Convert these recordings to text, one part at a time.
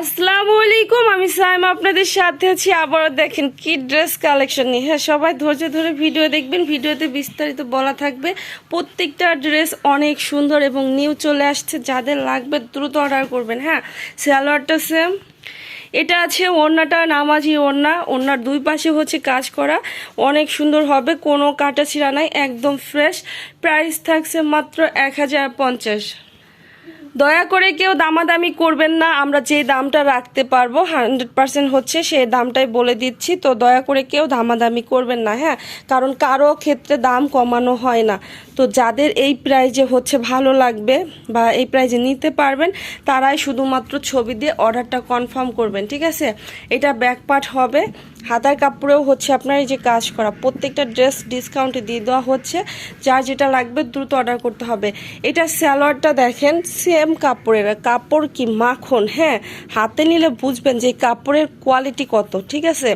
আসসালামু আলাইকুম, আমি সাইম আপনাদের সাথে আছি। আবারও দেখেন কি ড্রেস কালেকশন নিয়ে। হ্যাঁ সবাই ধৈর্য ধরে ভিডিও দেখবেন। ভিডিওতে বিস্তারিত বলা থাকবে। প্রত্যেকটা ড্রেস অনেক সুন্দর এবং নিউ চলে আসছে। যাদের লাগবে দ্রুত অর্ডার করবেন। হ্যাঁ সালোয়ারটা সেম এটা আছে ওড়নাটা নামাজি ওড়না। ওড়নার দুই পাশে হচ্ছে কাজ করা। অনেক সুন্দর হবে। কোনো কাটা ছিঁড়া নাই, একদম ফ্রেশ প্রাইস থাকছে মাত্র এক হাজার পঞ্চাশ। দয়া করে কেউ দামাদামি করবেন না, আমরা যে দামটা রাখতে পারব হান্ড্রেড পার্সেন্ট হচ্ছে সেই দামটাই বলে দিচ্ছি, তো দয়া করে কেউ দামাদামি করবেন না হ্যাঁ? কারণ কারও ক্ষেত্রে দাম কমানো হয় না। তো যাদের এই প্রাইজে হচ্ছে ভালো লাগবে বা এই প্রাইজে নিতে পারবেন, তারাই শুধুমাত্র ছবি দিয়ে অর্ডারটা কনফার্ম করবেন, ঠিক আছে? এটা ব্যাক পার্ট হবে। হাতার কাপড়েও হচ্ছে আপনার এই যে কাজ করা, প্রত্যেকটা ড্রেস ডিসকাউন্টে দিয়ে দেওয়া হচ্ছে, যার যেটা লাগবে দ্রুত অর্ডার করতে হবে। এটা স্যালোয়ারটা দেখেন সেম কাপড়ের, কাপড় কি মাখন হ্যাঁ? হাতে নিলে বুঝবেন যে কাপড়ের কোয়ালিটি কত, ঠিক আছে?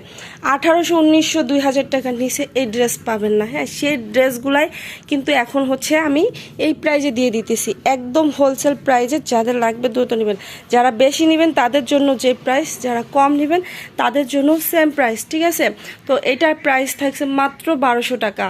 আঠারোশো, উনিশশো, দুই হাজার টাকার নিচে এই ড্রেস পাবেন না হ্যাঁ? সেই ড্রেসগুলাই কিন্তু এখন হচ্ছে আমি এই প্রাইজে দিয়ে দিতেছি। একদম হোলসেল প্রাইজে যাদের লাগবে দ্রুত নেবেন। যারা বেশি নেবেন তাদের জন্য যে প্রাইস যারা কম নেবেন তাদের জন্য সেম প্রাইস ঠিক আছে? তো এটার প্রাইস থাকছে মাত্র বারোশো টাকা।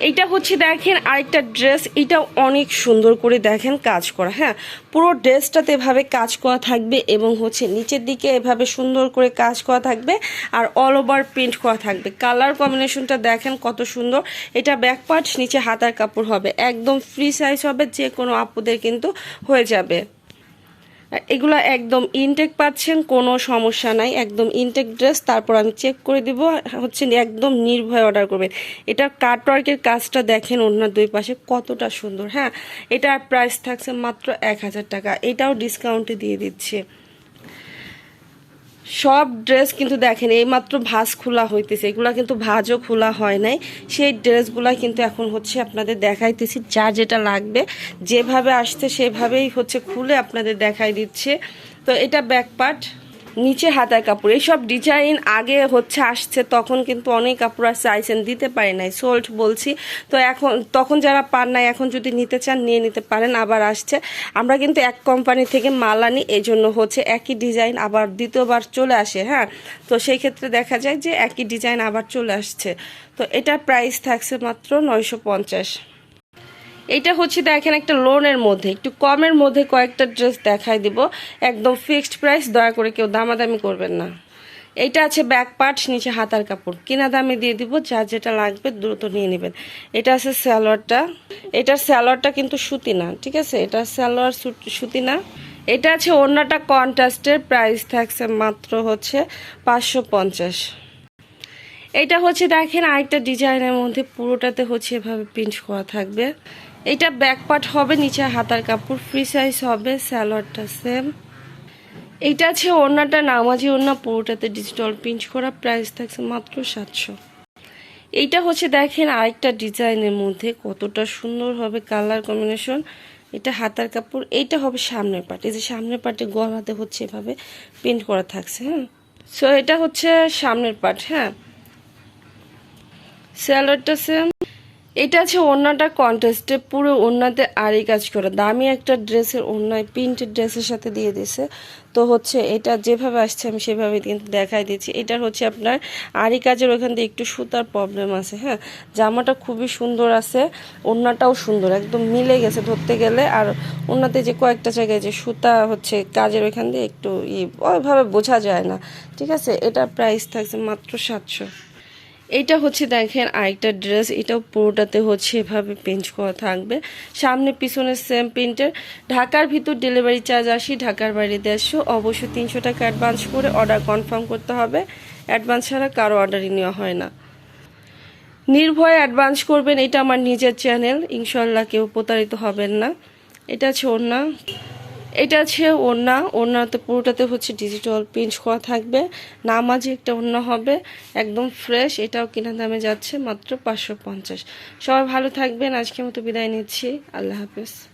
এইটা হচ্ছে দেখেন আরেকটা ড্রেস এটাও অনেক সুন্দর করে দেখেন কাজ করা হ্যাঁ? পুরো ড্রেসটাতে এভাবে কাজ করা থাকবে এবং হচ্ছে নিচের দিকে এভাবে সুন্দর করে কাজ করা থাকবে আর অল ওভার প্রিন্ট করা থাকবে। কালার কম্বিনেশনটা দেখেন কত সুন্দর। এটা ব্যাক পার্ট নিচে হাতার কাপড় হবে। একদম ফ্রি সাইজ হবে যে কোনো আপুদের কিন্তু হয়ে যাবে। এগুলো একদম ইনটেক পাচ্ছেন, কোনো সমস্যা নাই। একদম ইনটেক ড্রেস তারপর আমি চেক করে দিব, হচ্ছে একদম নির্ভয় অর্ডার করবেন। এটা কাটওয়ার্কের কাজটা দেখেন ওনার দুই পাশে কতটা সুন্দর হ্যাঁ? এটার প্রাইস থাকছে মাত্র এক হাজার টাকা। এটাও ডিসকাউন্টে দিয়ে দিচ্ছে। সব ড্রেস কিন্তু দেখেন, এইমাত্র ভাঁজ খোলা হইতেছে। এগুলা কিন্তু ভাজও খোলা হয় নাই। সেই ড্রেসগুলা কিন্তু এখন হচ্ছে আপনাদের দেখাইতেছি যা যেটা লাগবে, যেভাবে আসছে সেভাবেই হচ্ছে খুলে আপনাদের দেখাই দিচ্ছে। তো এটা ব্যাক পার্ট নিচে হাতার কাপড়। এইসব ডিজাইন আগে হচ্ছে আসছে, তখন কিন্তু অনেক কাপড় আসছে আইসেন দিতে পারে নাই। সোল্ট বলছি। তো এখন, তখন যারা পান নাই, এখন যদি নিতে চান, নিয়ে নিতে পারেন, আবার আসছে। আমরা কিন্তু এক কোম্পানি থেকে মাল আনি এই জন্য হচ্ছে একই ডিজাইন আবার দ্বিতীয়বার চলে আসে হ্যাঁ? তো সেই ক্ষেত্রে দেখা যায় যে একই ডিজাইন আবার চলে আসছে। তো এটার প্রাইস থাকছে মাত্র নয়শো পঞ্চাশ। এইটা হচ্ছে দেখেন একটা লোনের মধ্যে, একটু কমের মধ্যে কয়েকটা ড্রেস দেখাই দিব। একদম ফিক্সড প্রাইস দয়া করে কেউ দামাদামি করবেন না। এটা আছে ব্যাক পার্ট নিচে হাতার কাপড়। কিনা দামে দিয়ে দিব যার যেটা লাগবে দ্রুত নিয়ে নেবেন। এটা আছে স্যালোয়ারটা এটার স্যালোয়ারটা কিন্তু সুতি না, ঠিক আছে? এটা স্যালোয়ার সুতি না। এটা আছে অন্যটা কন্ট্রাস্টের প্রাইস থাকছে মাত্র হচ্ছে পাঁচশো পঞ্চাশ। এটা হচ্ছে দেখেন আরেকটা ডিজাইনের মধ্যে, পুরোটাতে হচ্ছে এভাবে প্রিন্ট করা থাকবে। এটা ব্যাক পার্ট হবে, নিচে হাতার কাপড় ফ্রি সাইজ হবে স্যালোয়ারটা সেম এইটা আছে ওড়নাটা, নামাজি ওড়না, পুরোটাতে ডিজিটাল প্রিন্ট করা প্রাইস থাকছে মাত্র সাতশো। এইটা হচ্ছে দেখেন আরেকটা ডিজাইনের মধ্যে কতটা সুন্দর হবে কালার কম্বিনেশন এটা হাতার কাপড়, এইটা হবে সামনের পার্ট এই যে সামনের পার্টে গলাতে হচ্ছে এভাবে প্রিন্ট করা থাকছে হ্যাঁ? সো এটা হচ্ছে সামনের পার্ট হ্যাঁ? স্যালোয়ারটা সেম এটা আছে ওড়নাটা কন্টেস্টে পুরো ওড়নাতে আড়ি কাজ করা। দামি একটা ড্রেসের ওড়নায় প্রিন্টেড ড্রেসের সাথে দিয়ে দিছে তো হচ্ছে এটা যেভাবে আসছে আমি সেভাবে কিন্তু দেখাই দিচ্ছি। এটার হচ্ছে আপনার আড়ি কাজের ওখান দিয়ে একটু সুতার প্রবলেম আছে হ্যাঁ? জামাটা খুবই সুন্দর আছে, ওড়নাটাও সুন্দর, একদম মিলে গেছে ধরতে গেলে। আর ওড়নাতে যে কয়েকটা জায়গায় যে সুতা হচ্ছে কাজের ওইখান দিয়ে একটু ই, ওইভাবে বোঝা যায় না। ঠিক আছে? এটা প্রাইস থাকছে মাত্র সাতশো। এইটা হচ্ছে দেখেন আরেকটা ড্রেস এটাও পুরোটাতে হচ্ছে এভাবে পেঞ্চ করা থাকবে। সামনে পিছনে সেম প্রিন্টের ঢাকার ভিতর ডেলিভারি চার্জ আসি ঢাকার বাইরে দেড়শো। অবশ্যই তিনশো টাকা অ্যাডভান্স করে অর্ডার কনফার্ম করতে হবে। অ্যাডভান্স ছাড়া কারও অর্ডারই নেওয়া হয় না। নির্ভয়ে অ্যাডভান্স করবেন, এটা আমার নিজের চ্যানেল ইনশাল্লাহ কেউ প্রতারিত হবেন না। এটা আছে ওড়না। এটা আছে ওড়না। ওড়নাতে পুরোটাতে হচ্ছে ডিজিটাল পিঞ্চ করা থাকবে। নামাজি একটা ওড়না হবে, একদম ফ্রেশ এটাও কিনা দামে যাচ্ছে মাত্র পাঁচশো পঞ্চাশ। সবাই ভালো থাকবেন। আজকের মতো বিদায় নিচ্ছি। আল্লাহ হাফেজ।